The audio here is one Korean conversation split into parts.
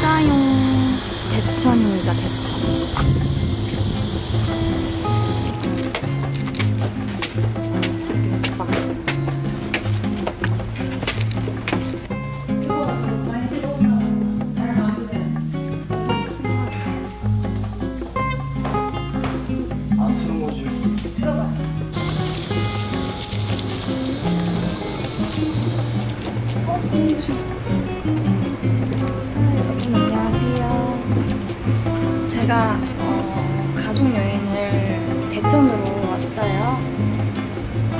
짜요. 대천입니다, 대천. 안 트는 거지. 여러분 제가 어, 가족 여행을 대천으로 왔어요.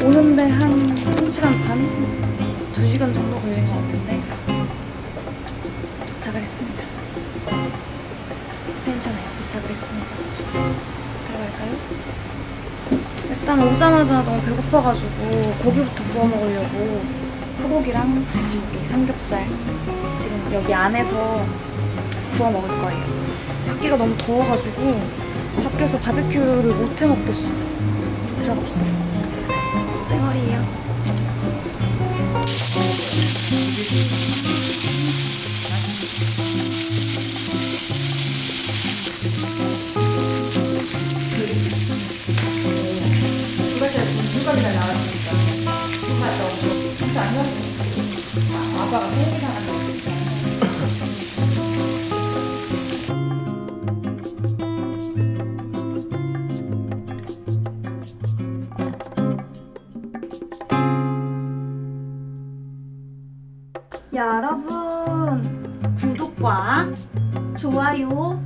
오는데 한 1시간 반? 2시간 정도 걸린 것 같은데 도착을 했습니다. 펜션에 도착을 했습니다. 들어갈까요? 일단 오자마자 너무 배고파가지고 고기부터 구워 먹으려고 소고기랑 돼지고기, 삼겹살 지금 여기 안에서 구워 먹을 거예요. 밖에가 너무 더워가지고 밖에서 바베큐를 못 해 먹겠어. 들어갑시다. 쌩얼이에요. 여러분 구독과 좋아요.